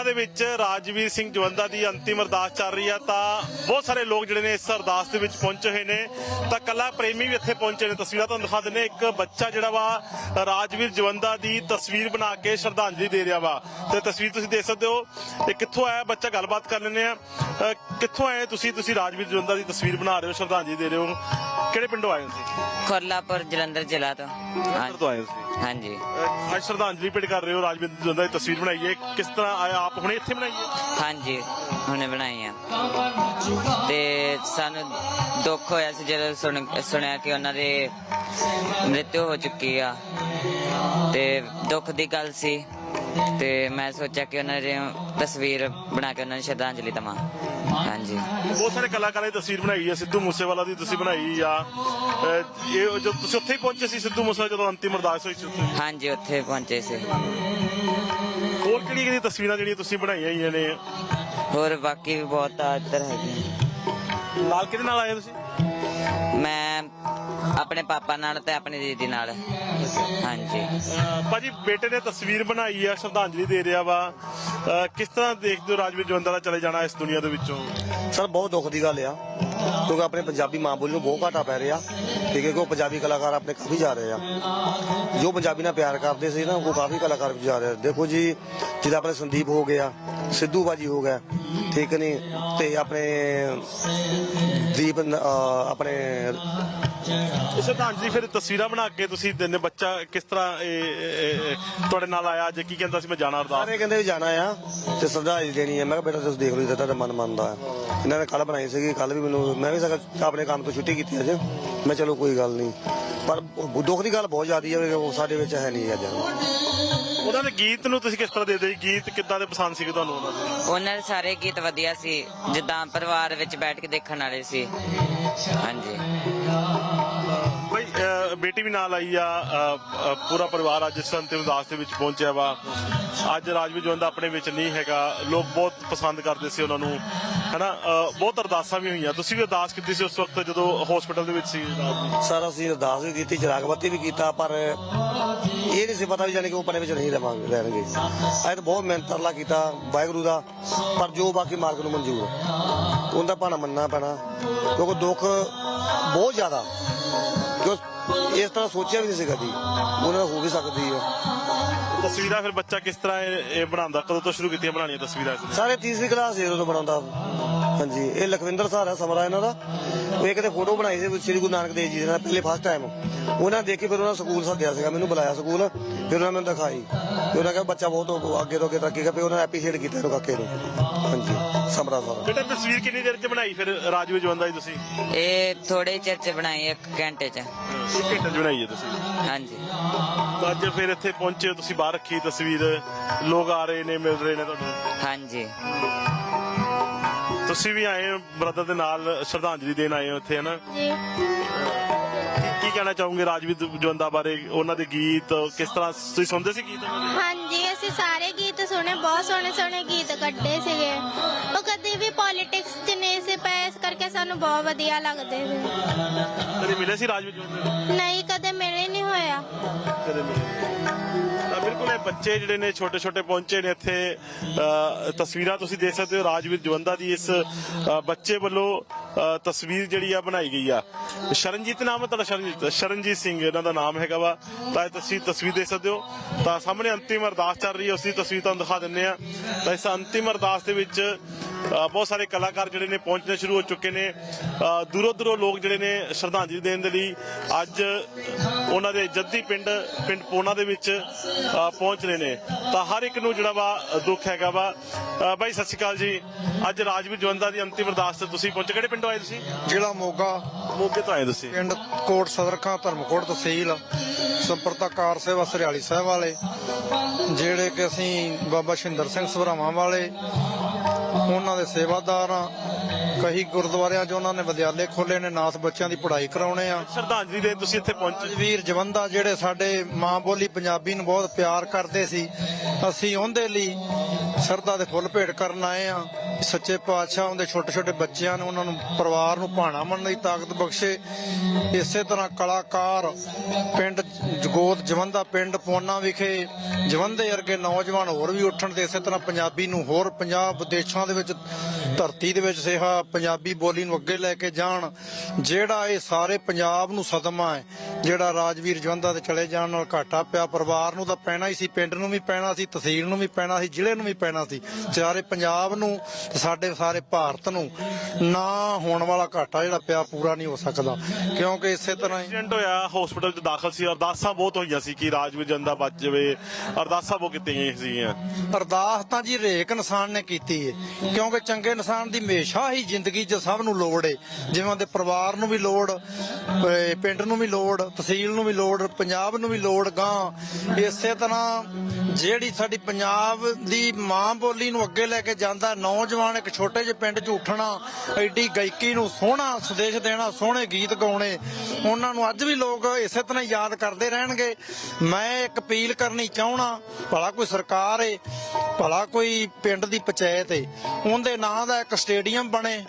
ਪੋਨਾ ਦੇ ਵਿੱਚ ਰਾਜਵੀਰ ਸਿੰਘ ਜਵੰਦਾ ਦੀ ਅੰਤਿਮ ਅਰਦਾਸ ਚੱਲ ਰਹੀ ਆ ਤਾਂ ਬਹੁਤ ਸਾਰੇ ਲੋਕ ਜਿਹੜੇ ਨੇ ਇਸ ਅਰਦਾਸ ਦੇ ਵਿੱਚ ਪਹੁੰਚੇ ਹੋਏ ਨੇ। ਤਾਂ ਕੱਲਾ ਪ੍ਰੇਮੀ ਵੀ ਇੱਥੇ ਪਹੁੰਚੇ ਨੇ। ਤਸਵੀਰਾਂ ਤੁਹਾਨੂੰ ਦਿਖਾ ਦਿੰਨੇ ਇੱਕ ਬੱਚਾ ਜਿਹੜਾ ਵਾ ਰਾਜਵੀਰ ਜਵੰਦਾ ਦੀ ਤਸਵੀਰ ਬਣਾ ਕੇ ਸ਼ਰਧਾਂਜਲੀ ਦੇ ਰਿਹਾ ਵਾ। ਤੇ ਤਸਵੀਰ ਤੁਸੀਂ ਦੇਖ ਸਕਦੇ ਹੋ ਇਹ ਕਿੱਥੋਂ ਆਇਆ ਬੱਚਾ ਗੱਲਬਾਤ ਕਰ ਲੈਂਦੇ ਆ ਕਿੱਥੋਂ ਆਏ ਤੁਸੀਂ? ਤੁਸੀਂ ਰਾਜਵੀਰ ਜਵੰਦਾ ਦੀ ਤਸਵੀਰ ਬਣਾ ਰਹੇ ਹੋ ਸ਼ਰਧਾਂਜਲੀ ਦੇ ਰਹੇ ਹੋ। ਕਿਹੜੇ ਪਿੰਡੋਂ ਆਏ ਹੋ ਤੁਸੀਂ? ਖੁਰਲਾਪੁਰ ਜਲੰਧਰ ਜ਼ਿਲ੍ਹਾ ਤੋਂ। ਤੋਂ ਆਏ ਹੋ ਤੁਸੀਂ? ਹਾਂਜੀ। ਅਹ ਅੱਜ ਸ਼ਰਧਾਂਜਲੀ ਭੇਟ ਕਰ ਰਹੇ ਹੋ ਰਾਜਵੀਰ ਜਵੰਦਾ ਦੀ ਤਸਵੀਰ ਬਣਾਈ ਹੈ ਕਿਸ ਤਰ੍ਹਾਂ ਆਇਆ ਆਪ ਹੁਣੇ ਇੱਥੇ ਬਣਾਈ ਹੈ ਹਾਂਜੀ ਹੁਣੇ ਬਣਾਈ ਆ। ਤੇ ਸਾਨੂੰ ਦੁੱਖ ਹੋਇਆ ਸੀ ਜਦੋਂ ਸੁਣ ਸੁਣਿਆ ਕਿ ਉਹਨਾਂ ਦੇ ਮ੍ਰਿਤੂ ਹੋ ਚੁੱਕੀ ਆ। ਤੇ ਦੁੱਖ ਦੀ ਗੱਲ ਸੀ। ਤੇ ਮੈਂ ਸੋਚਿਆ ਕਿ ਉਹਨਾਂ ਦੀ ਤਸਵੀਰ ਬਣਾ ਕੇ ਉਹਨਾਂ ਨੂੰ ਸ਼ਰਧਾਂਜਲੀ ਦੇਵਾਂ। ਹਾਂਜੀ। ਬਹੁਤ ਸਾਰੇ ਕਲਾਕਾਰਾਂ ਦੀ ਤਸਵੀਰ ਬਣਾਈ ਹੈ ਸਿੱਧੂ ਮੂਸੇਵਾਲਾ ਦੀ ਤੁਸੀਂ ਬਣਾਈ ਆ ਅਹ ਇਹ ਜੋ ਤੁਸੀਂ ਉੱਥੇ ਹੀ ਪਹੁੰਚੇ ਸੀ ਸਿੱਧੂ ਮੂਸੇਵਾਲਾ ਜਦੋਂ ਅੰਤਿਮ ਅਰਦਾਸ ਹੋਈ ਸੀ ਉੱਥੇ? ਹਾਂਜੀ ਉੱਥੇ ਪਹੁੰਚੇ ਸੀ। ਹੋਰ ਕਿਹੜੀ ਕਿਹੜੀ ਤਸਵੀਰਾਂ ਜਿਹੜੀਆਂ ਤੁਸੀਂ ਬਣਾਈਆਂ ਹੋਈਆਂ ਨੇ? ਹੋਰ ਬਾਕੀ ਵੀ ਬਹੁਤ ਆ ਇੱਧਰ ਹੈਗੇ ਨਾਲ ਕਿਹਦੇ ਨਾਲ ਆਏ ਤੁਸੀਂ? ਮੈਂ ਆਪਣੇ ਪਾਪਾ ਨਾਲ ਤੇ ਆਪਣੀ ਦੀਦੀ ਨਾਲ। ਹਾਂਜੀ। ਅਹ ਭਾਜੀ ਬੇਟੇ ਨੇ ਤਸਵੀਰ ਬਣਾਈ ਆ ਸ਼ਰਧਾਂਜਲੀ ਦੇ ਰਿਹਾ ਵਾ। ਅਹ ਕਿਸ ਤਰ੍ਹਾਂ ਦੇਖਦੇ ਹੋ ਰਾਜਵੀਰ ਜਵੰਦਾ ਦਾ ਚਲੇ ਜਾਣਾ ਇਸ ਦੁਨੀਆ ਦੇ ਵਿੱਚੋਂ? ਸਰ ਬਹੁਤ ਦੁੱਖ ਦੀ ਗੱਲ ਆ ਕਿਉਂਕਿ ਆਪਣੇ ਪੰਜਾਬੀ ਮਾਂ ਬੋਲੀ ਨੂੰ ਬਹੁਤ ਘਾਟਾ ਪੈ ਰਿਹਾ ਠੀਕ ਹੈ ਕਿ ਉਹ ਪੰਜਾਬੀ ਕਲਾਕਾਰ ਆਪਣੇ ਕਾਫੀ ਜਾ ਰਹੇ ਆ। ਜੋ ਪੰਜਾਬੀ ਨਾਲ ਪਿਆਰ ਕਰਦੇ ਸੀ ਨਾ ਉਹ ਕਾਫੀ ਕਲਾਕਾਰ ਵੀ ਜਾ ਰਹੇ ਆ। ਦੇਖੋ ਜੀ ਜਿਹਦਾ ਆਪਣੇ ਸੰਦੀਪ ਹੋ ਗਿਆ ਸਿੱਧੂ ਬਾਜੀ ਹੋ ਗਿਆ ਠੀਕ ਨਹੀਂ ਤੇ ਆਪਣੇ ਦੀਪ ਨ- ਅਹ ਆਪਣੇ ਇਹ ਸ਼ਰਧਾਂਜਲੀ ਫਿਰ ਤਸਵੀਰਾਂ ਬਣਾ ਕੇ ਤੁਸੀਂ ਦਿੰਦੇ ਬੱਚਾ ਕਿਸ ਤਰ੍ਹਾਂ ਤੁਹਾਡੇ ਨਾਲ ਆਇਆ ਅੱਜ ਕੀ ਕਹਿੰਦਾ ਸੀ ਮੈਂ ਜਾਣਾ ਅਰਦਾਸ? ਸਾਰੇ ਕਹਿੰਦੇ ਜਾਣਾ ਆ ਤੇ ਸ਼ਰਧਾਂਜਲੀ ਦੇਣੀ ਹੈ ਮੈਂ ਕਿਹਾ ਬੇਟਾ ਤੁਸੀਂ ਦੇਖ ਲਓ ਜੇ ਤੁਹਾਡਾ ਮਨ ਮੰਨਦਾ। ਹੈ ਇਹਨਾਂ ਨੇ ਕੱਲ ਬਣਾਈ ਸੀਗੀ ਕੱਲ ਵੀ ਮੈਨੂੰ ਮੈਂ ਵੀ ਸਗੋਂ ਆਪਣੇ ਕੰਮ ਤੋਂ ਛੁੱਟੀ ਕੀਤੀ ਅੱਜ। ਮੈਂ ਚਲੋ ਕੋਈ ਗੱਲ ਨਹੀਂ। ਪਰ ਦੁੱਖ ਦੀ ਗੱਲ ਬਹੁਤ ਜ਼ਿਆਦੀ ਹੈ ਉਹ ਸਾਡੇ ਵਿੱਚ ਹੈ ਨਹੀਂ ਅੱਜ। ਉਹਨਾਂ ਦੇ ਗੀਤ ਨੂੰ ਤੁਸੀਂ ਕਿਸ ਤਰ੍ਹਾਂ ਦੇ ਦੇ ਗੀਤ ਕਿੱਦਾਂ ਦੇ ਪਸੰਦ ਸੀਗੇ ਤੁਹਾਨੂੰ ਉਹਨਾਂ ਦੇ? ਉਹਨਾਂ ਦੇ ਸਾਰੇ ਗੀਤ ਵਧੀਆ ਸੀ। ਜਿੱਦਾਂ ਪਰਿਵਾਰ ਵਿੱਚ ਬੈਠ ਕੇ ਦੇਖਣ ਵਾਲੇ ਸੀ। ਹਾਂਜੀ। ਬੇਟੀ ਵੀ ਨਾਲ ਆਈ ਆ ਅਹ, ਅਹ, ਪੂਰਾ ਪਰਿਵਾਰ ਅੱਜ ਇਸ ਅੰਤਿਮ ਉਦਾਸ ਦੇ ਵਿੱਚ ਪਹੁੰਚਿਆ ਵਾ। ਅੱਜ ਰਾਜਵੀਰ ਜਵੰਦਾ ਆਪਣੇ ਵਿੱਚ ਨਹੀਂ ਹੈਗਾ। ਲੋਕ ਬਹੁਤ ਪਸੰਦ ਕਰਦੇ ਸੀ ਉਹਨਾਂ ਨੂੰ। ਹਨਾ? ਅਹ, ਬਹੁਤ ਅਰਦਾਸਾਂ ਵੀ ਹੋਈਆਂ। ਤੁਸੀਂ ਵੀ ਅਰਦਾਸ ਕੀਤੀ ਸੀ ਉਸ ਵਕਤ ਜਦੋਂ ਹਸਪੀਟਲ ਦੇ ਵਿੱਚ ਸੀ? ਰਾਜਵੀਰ ਅਸੀਂ ਅਰਦਾਸ ਵੀ ਕੀਤੀ ਚਰਾਗਬੱਤੀ ਵੀ ਕੀਤਾ ਪਰ ਇਹ ਨਹੀਂ ਸੀ ਪਤਾ ਵੀ ਜਾਨੀ ਕਿ ਉਹ ਪਰੇ ਵਿੱਚ ਨਹੀਂ ਰਵਾਂਗੇ ਰਹਿਣਗੇ। ਅਸੀਂ ਤਾਂ ਬਹੁਤ ਮਿਹਨਤ ਤਰਲਾ ਕੀਤਾ ਵਾਹਿਗੁਰੂ ਦਾ ਪਰ ਜੋ ਬਾਕੀ ਮਾਲਕ ਨੂੰ ਮਨਜ਼ੂਰ ਉਹਦਾ ਭਾਣਾ ਮੰਨਣਾ ਪੈਣਾ। ਕਿਉਂਕਿ ਦੁੱਖ ਬਹੁਤ ਜ਼ਿਆਦਾ। ਜੋ ਇਸ ਤਰ੍ਹਾਂ ਸੋਚਿਆ ਵੀ ਨਹੀਂ ਸੀ ਕਦੀ ਉਹਨਾਂ ਨਾਲ ਹੋ ਵੀ ਸਕਦੀ ਹੈ। ਤਸਵੀਰਾਂ ਫਿਰ ਬੱਚਾ ਕਿਸ ਤਰ੍ਹਾਂ ਇਹ ਇਹ ਬਣਾਉਂਦਾ? ਕਦੋਂ ਤੋਂ ਸ਼ੁਰੂ ਕੀਤੀਆਂ ਬਣਾਉਣੀਆਂ ਤਸਵੀਰਾਂ ਇਸ ਨੇ? ਸਾਰੇ ਤੀਸਰੀ ਕਲਾਸ ਸੀ ਉਦੋਂ ਬਣਾਉਂਦਾ ਹਾਂਜੀ ਇਹ ਲਖਵਿੰਦਰ ਸਹਾਰਾ ਸਮਰਾ ਇਹਨਾਂ ਦਾ। ਉਹ ਇੱਕ ਤੇ ਫੋਟੋ ਬਣਾਈ ਸੀ ਸ੍ਰੀ ਗੁਰੂ ਨਾਨਕ ਦੇਵ ਜੀ ਦੇ ਨਾਲ ਪਹਿਲੇ ਫਸਟ ਟਾਈਮ ਉਹਨਾਂ ਦੇਖੀ ਫਿਰ ਉਹਨਾਂ ਸਕੂਲ ਸੱਦਿਆ ਸੀਗਾ ਮੈਨੂੰ ਬੁਲਾਇਆ ਸਕੂਲ। ਫਿਰ ਉਹਨਾਂ ਮੈਨੂੰ ਦਿਖਾਈ। ਤੇ ਉਹਨਾਂ ਕਿਹਾ ਬੱਚਾ ਬਹੁਤ ਅੱਗੇ ਤੋਂ ਅੱਗੇ ਤਰੱਕੀ ਕਰ ਫਿਰ ਉਹਨਾਂ ਐਪਰੀਸ਼ੀਏਟ ਕੀਤਾ ਇਹਨੂੰ ਕਾਕੇ ਨੂੰ। ਹਾਂਜੀ ਸਮਰਾ ਸਹਾਰਾ ਬੇਟਾ ਤਸਵੀਰ ਕਿੰਨੀ ਦੇਰ ਚ ਬਣਾਈ ਫਿਰ ਰਾਜਵੀਰ ਜਵੰਦਾ ਦੀ ਤੁਸੀਂ? ਇਹ ਥੋੜੇ ਚਿਰ ਚ ਬਣਾਈ ਇੱਕ ਘੰਟੇ ਚ। ਇੱਕ ਘੰਟੇ ਚ ਬਣਾਈ ਹੈ ਤੁਸੀਂ। ਹਾਂਜੀ। ਤਾਂ ਅੱਜ ਫਿਰ ਇੱਥੇ ਪਹੁੰਚੇ ਹੋ, ਤੁਸੀਂ ਬਾਹਰ ਰੱਖੀ ਤਸਵੀਰ। ਲੋਕ ਆ ਰਹੇ ਨੇ ਮਿਲ ਰਹੇ ਨੇ ਤੁਹਾਨੂੰ। ਹਾਂਜੀ। ਤੁਸੀਂ ਵੀ ਆਏ ਹੋ ਬ੍ਰਦਰ ਦੇ ਨਾਲ ਸ਼ਰਧਾਂਜਲੀ ਦੇਣ ਆਏ ਹੋ ਇੱਥੇ ਹਨਾ? ਜੀ। ਕੀ- ਕੀ ਕਹਿਣਾ ਚਾਹੋਗੇ ਰਾਜਵੀਰ ਜਵੰਦਾ ਬਾਰੇ? ਉਹਨਾਂ ਦੇ ਗੀਤ ਕਿਸ ਤਰ੍ਹਾਂ ਤੁਸੀਂ ਸੁਣਦੇ ਸੀ ਗੀਤ? ਉਹਨਾਂ ਦੇ ਹਾਂਜੀ ਅਸੀਂ ਸਾਰੇ ਗੀਤ ਸੁਣੇ ਬਹੁਤ ਸੋਹਣੇ ਸੋਹਣੇ ਗੀਤ ਕੱਢੇ ਸੀਗੇ। ਉਹ ਕਦੇ ਵੀ ਪੋਲਿਟਿਕਸ 'ਚ ਨਹੀਂ ਸੀ ਪਏ ਇਸ ਕਰਕੇ ਸਾਨੂੰ ਬਹੁਤ ਵਧੀਆ ਲੱਗਦੇ ਸੀ। ਕਦੇ ਮਿਲੇ ਸੀ ਰਾਜਵੀਰ ਜਵੰਦਾ ਨੂੰ? ਨਹੀਂ ਕਦੇ ਮਿਲੇ ਕਦੇ ਮਿਲੇ ਤਾਂ ਬਿਲਕੁਲ ਇਹ ਬੱਚੇ ਜਿਹੜੇ ਨੇ ਛੋਟੇ ਛੋਟੇ ਪਹੁੰਚੇ ਨੇ ਇੱਥੇ। ਤਸਵੀਰਾਂ ਤੁਸੀਂ ਦੇਖ ਸਕਦੇ ਹੋ, ਰਾਜਵੀਰ ਜਵੰਦਾ ਦੀ ਇਸ ਬੱਚੇ ਵੱਲੋਂ ਤਸਵੀਰ ਜਿਹੜੀ ਆ ਬਣਾਈ ਗਈ ਆ। ਸ਼ਰਨਜੀਤ ਨਾਮ ਹੈ ਤੁਹਾਡਾ, ਸ਼ਰਨਜੀਤ? ਸ਼ਰਨਜੀਤ ਸਿੰਘ, ਇਹਨਾਂ ਦਾ ਨਾਮ ਹੈਗਾ ਵਾ। ਤਾਂ ਇਹ ਤੁਸੀਂ ਤਸਵੀਰ ਦੇਖ ਸਕਦੇ ਹੋ। ਤਾਂ ਸਾਹਮਣੇ ਅੰਤਿਮ ਅਰਦਾਸ ਚੱਲ ਰਹੀ ਹੈ, ਉਸ ਦੀ ਤਸਵੀਰ ਤੁਹਾਨੂੰ ਦਿਖਾ ਦਿੰਨੇ ਆ ਤਾਂ ਇਸ ਅੰਤਿਮ ਅਰਦਾਸ ਦੇ ਵਿੱਚ ਬਹੁਤ ਸਾਰੇ ਕਲਾਕਾਰ ਜਿਹੜੇ ਨੇ ਪਹੁੰਚਣੇ ਸ਼ੁਰੂ ਹੋ ਚੁੱਕੇ ਨੇ। ਦੂਰੋਂ ਦੂਰੋਂ ਲੋਕ ਜਿਹੜੇ ਨੇ ਸ਼ਰਧਾਂਜਲੀ ਦੇਣ ਦੇ ਲਈ ਅੱਜ ਉਹਨਾਂ ਦੇ ਜੱਦੀ ਪਿੰਡ ਪਿੰਡ ਪੋਨਾ ਦੇ ਵਿੱਚ ਪਹੁੰਚ ਰਹੇ ਨੇ। ਤਾਂ ਹਰ ਇੱਕ ਨੂੰ ਜਿਹੜਾ ਵਾ ਦੁੱਖ ਹੈਗਾ ਵਾ। ਬਾਈ ਸਤਿ ਸ਼੍ਰੀ ਅਕਾਲ ਜੀ। ਅੱਜ ਰਾਜਵੀਰ ਜਵੰਦਾ ਦੀ ਅੰਤਿਮ ਅਰਦਾਸ ਤੇ ਤੁਸੀਂ ਪਹੁੰਚੇ। ਕਿਹੜੇ ਪਿੰਡੋਂ ਆਏ ਤੁਸੀਂ? ਜ਼ਿਲ੍ਹਾ ਮੋਗਾ। ਮੋਗੇ ਤੋਂ ਆਏ ਤੁਸੀਂ। ਪਿੰਡ ਕੋਟ ਸਦਰਖਾਂ ਧਰਮਕੋਟ ਤਹਿਸੀਲ ਸੰਪਰਤਾਕਾਰ ਸੇਵਾ ਸਰਿਆਲੀ ਸਾਹਿਬ ਵਾਲੇ ਜਿਹੜੇ ਕਿ ਅਸੀਂ ਬਾਬਾ ਸ਼ਿੰਦਰ ਸਿੰਘ ਸਭਰਾਵਾਂ ਵਾਲੇ ਉਹਨਾਂ ਦੇ ਸੇਵਾਦਾਰ ਆ ਕਈ ਗੁਰਦੁਆਰਿਆਂ 'ਚ ਉਹਨਾਂ ਨੇ ਵਿਦਿਆਲੇ ਖੋਲੇ ਨੇ ਨਾਥ ਬੱਚਿਆਂ ਦੀ ਪੜ੍ਹਾਈ ਕਰਾਉਣੇ ਆ। ਸ਼ਰਧਾਂਜਲੀ ਦੇ ਤੁਸੀਂ ਇੱਥੇ ਪਹੁੰਚੇ। ਰਾਜਵੀਰ ਜਵੰਦਾ ਜਿਹੜੇ ਸਾਡੇ ਮਾਂ ਬੋਲੀ ਪੰਜਾਬੀ ਨੂੰ ਬਹੁਤ ਪਿਆਰ ਕਰਦੇ ਸੀ ਅਸੀਂ ਉਹਦੇ ਲਈ ਸ਼ਰਧਾ ਦੇ ਫੁੱਲ ਭੇਟ ਕਰਨ ਆਏ ਆ। ਸੱਚੇ ਪਾਤਸ਼ਾਹ ਉਹਦੇ ਛੋਟੇ ਛੋਟੇ ਬੱਚਿਆਂ ਨੂੰ ਉਹਨਾਂ ਨੂੰ ਪਰਿਵਾਰ ਨੂੰ ਭਾਣਾ ਮੰਨਣ ਦੀ ਤਾਕਤ ਬਖਸ਼ੇ। ਇਸੇ ਤਰ੍ਹਾਂ ਕਲਾਕਾਰ ਪਿੰਡ ਜਗੋਤ ਜਵੰਦਾ ਪਿੰਡ ਪੋਨਾ ਵਿਖੇ ਜਵੰਦੇ ਵਰਗੇ ਨੌਜਵਾਨ ਹੋਰ ਵੀ ਉੱਠਣ ਤੇ ਇਸੇ ਤਰ੍ਹਾਂ ਪੰਜਾਬੀ ਨੂੰ ਹੋਰ ਪੰਜਾਬ ਦੇਸ਼ਾਂ ਦੇ ਵਿੱਚ ਧਰਤੀ ਦੇ ਵਿੱਚ ਸਿਹਾ ਪੰਜਾਬੀ ਬੋਲੀ ਨੂੰ ਅੱਗੇ ਲੈ ਕੇ ਜਾਣ ਜਿਹੜਾ ਇਹ ਸਾਰੇ ਪੰਜਾਬ ਨੂੰ ਸਦਮਾ ਹੈ ਜਿਹੜਾ ਰਾਜਵੀਰ ਜਵੰਦਾ ਦੇ ਚਲੇ ਜਾਣ ਨਾਲ ਘਾਟਾ ਪਿਆ ਪਰਿਵਾਰ ਨੂੰ ਤਾਂ ਪੈਣਾ ਹੀ ਸੀ ਪਿੰਡ ਨੂੰ ਵੀ ਪੈਣਾ ਸੀ ਤਹਿਸੀਲ ਨੂੰ ਵੀ ਪੈਣਾ ਸੀ ਜ਼ਿਲ੍ਹੇ ਨੂੰ ਵੀ ਪੈਣਾ ਸੀ ਸਾਰੇ ਪੰਜਾਬ ਨੂੰ ਤੇ ਸਾਡੇ ਸਾਰੇ ਭਾਰਤ ਨੂੰ ਨਾ ਹੋਣ ਵਾਲਾ ਘਾਟਾ ਜਿਹੜਾ ਪਿਆ ਪੂਰਾ ਨਹੀਂ ਹੋ ਸਕਦਾ ਕਿਉਂਕਿ ਇਸੇ ਤਰ੍ਹਾਂ ਐਕਸੀਡੈਂਟ ਹੋਇਆ ਹਸਪੀਟਲ 'ਚ ਦਾਖਲ ਸੀ ਅਰਦਾਸਾਂ ਬਹੁਤ ਹੋਈਆਂ ਸੀ ਕਿ ਰਾਜਵੀਰ ਜੰਦਾ ਬਚ ਜਾਵੇ ਅਰਦਾਸਾਂ ਬਹੁਤ ਕੀਤੀਆਂ ਸੀਗੀਆਂ। ਅਰਦਾਸ ਤਾਂ ਜੀ ਹਰੇਕ ਇਨਸਾਨ ਨੇ ਕੀਤੀ ਹੈ ਕਿਉਂਕਿ ਚੰਗੇ ਇਨਸਾਨ ਦੀ ਹਮੇਸ਼ਾ ਹੀ ਜ਼ਿੰਦਗੀ 'ਚ ਸਭ ਨੂੰ ਲੋੜ ਏ। ਜਿਵੇਂ ਉਹਦੇ ਪਰਿਵਾਰ ਨੂੰ ਵੀ ਲੋੜ ਪਿੰਡ ਨੂੰ ਵੀ ਲੋੜ, ਤਹਿਸੀਲ ਨੂੰ ਵੀ ਲੋੜ, ਪੰਜਾਬ ਨੂੰ ਵੀ ਲੋੜ ਗਾਂ ਇਸੇ ਤਰ੍ਹਾਂ ਜਿਹੜੀ ਸਾਡੀ ਪੰਜਾਬ ਦੀ ਮਾਂ ਬੋਲੀ ਨੂੰ ਅੱਗੇ ਲੈ ਕੇ ਜਾਂਦਾ ਨੌਜਵਾਨ ਇੱਕ ਛੋਟੇ ਜਿਹੇ ਪਿੰਡ 'ਚ ਉੱਠਣਾ, ਐਡੀ ਗਾਇਕੀ ਨੂੰ ਸੋਹਣਾ ਸੰਦੇਸ਼ ਦੇਣਾ, ਸੋਹਣੇ ਗੀਤ ਗਾਉਣੇ, ਉਹਨਾਂ ਨੂੰ ਅੱਜ ਵੀ ਲੋਕ ਇਸੇ ਤਰ੍ਹਾਂ ਯਾਦ ਕਰਦੇ ਰਹਿਣਗੇ। ਮੈਂ ਇੱਕ ਅਪੀਲ ਕਰਨੀ ਚਾਹਣਾ ਭਲਾ ਕੋਈ ਸਰਕਾਰ ਏ, ਭਲਾ ਕੋਈ ਪਿੰਡ ਦੀ ਪੰਚਾਇਤ ਏ, ਉਹਦੇ ਨਾਂ ਦਾ ਇੱਕ ਸਟੇਡੀਅਮ ਬਣੇ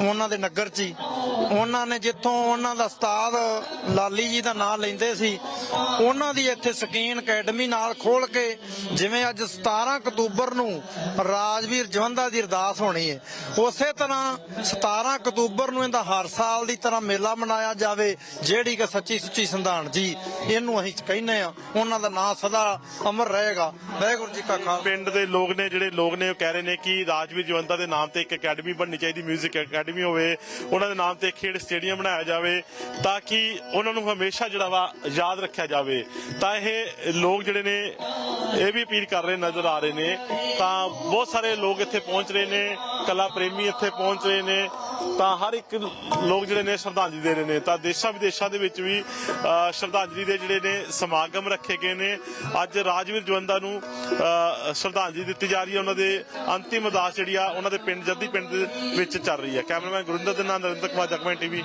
ਉਹਨਾਂ ਦੇ ਨਗਰ 'ਚ ਹੀ। ਉਹਨਾਂ ਨੇ ਜਿੱਥੋਂ ਉਹਨਾਂ ਦਾ ਉਸਤਾਦ ਲਾਲੀ ਜੀ ਦਾ ਨਾਂ ਲੈਂਦੇ ਸੀ, ਉਹਨਾਂ ਦੀ ਇੱਥੇ ਸਕੀਨ ਅਕੈਡਮੀ ਨਾਲ ਖੋਲ ਕੇ ਜਿਵੇਂ ਅੱਜ 17 ਅਕਤੂਬਰ ਨੂੰ ਰਾਜਵੀਰ ਜਵੰਦਾ ਦੀ ਅਰਦਾਸ ਹੋਣੀ ਹੈ। ਉਸੇ ਤਰ੍ਹਾਂ 17 ਅਕਤੂਬਰ ਨੂੰ ਇਹਦਾ ਹਰ ਸਾਲ ਦੀ ਤਰ੍ਹਾਂ ਮੇਲਾ ਮਨਾਇਆ ਜਾਵੇ, ਜਿਹੜੀ ਕਿ ਸੱਚੀ ਸੁੱਚੀ ਸੰਧਾਨ ਜੀ, ਇਹਨੂੰ ਅਸੀਂ ਕਹਿੰਦੇ ਆ ਉਹਨਾਂ ਦਾ ਨਾਂ ਸਦਾ ਅਮਰ ਰਹੇਗਾ। ਵਾਹਿਗੁਰੂ ਜੀ ਕਾ ਖਾਲਸਾ। ਪਿੰਡ ਦੇ ਲੋਕ ਨੇ, ਜਿਹੜੇ ਲੋਕ ਨੇ, ਉਹ ਕਹਿ ਰਹੇ ਨੇ ਕਿ ਰਾਜਵੀਰ ਜਵੰਦਾ ਦੇ ਨਾਮ ਤੇ ਇੱਕ ਅਕੈਡਮੀ ਬਣਨੀ ਚਾਹੀਦੀ 뮤직 ਅਕੈਡਮੀ ਹੋਵੇ, ਉਹਨਾਂ ਦੇ ਨਾਮ ਤੇ ਖੇਡ ਸਟੇਡੀਅਮ ਬਣਾਇਆ ਜਾਵੇ, ਤਾਂ ਕਿ ਉਹਨਾਂ ਨੂੰ ਹਮੇਸ਼ਾ ਜਿਹੜਾ ਵਾ ਯਾਦ ਰੱਖਿਆ ਜਾਵੇ। ਤਾਂ ਇਹ ਲੋਕ ਜਿਹੜੇ ਨੇ, ਇਹ ਵੀ ਅਪੀਲ ਕਰ ਰਹੇ ਨਜ਼ਰ ਆ ਰਹੇ ਨੇ। ਤਾਂ ਬਹੁਤ ਸਾਰੇ ਲੋਕ ਇੱਥੇ ਪਹੁੰਚ ਰਹੇ ਨੇ, ਕਲਾ ਪ੍ਰੇਮੀ ਇੱਥੇ ਪਹੁੰਚ ਰਹੇ ਨੇ ਤਾਂ ਹਰ ਇੱਕ ਲੋਕ ਜਿਹੜੇ ਨੇ ਸ਼ਰਧਾਂਜਲੀ ਦੇ ਰਹੇ ਨੇ। ਤਾਂ ਦੇਸ਼ਾਂ ਵਿਦੇਸ਼ਾਂ ਦੇ ਵਿੱਚ ਵੀ ਸ਼ਰਧਾਂਜਲੀ ਦੇ ਜਿਹੜੇ ਨੇ ਸਮਾਗਮ ਰੱਖੇ ਗਏ ਨੇ। ਅੱਜ ਰਾਜਵੀਰ ਜਵੰਦਾ ਨੂੰ ਸ਼ਰਧਾਂਜਲੀ ਦਿੱਤੀ ਜਾ ਰਹੀ ਹੈ। ਉਹਨਾਂ ਦੇ ਅੰਤਿਮ ਅਰਦਾਸ ਜਿਹੜੀ ਆ, ਉਹਨਾਂ ਦੇ ਪਿੰਡ, ਜੱਦੀ ਪਿੰਡ ਦੇ ਵਿੱਚ ਚੱਲ ਰਹੀ ਹੈ। ਕੈਮਰਾਮੈਨ ਗੁਰਿੰਦਰ ਦੇ ਨਾਲ ਨਰਿੰਦਰ ਕੁਮਾਰ, ਜਗਮੈਨ ਟੀਵੀ।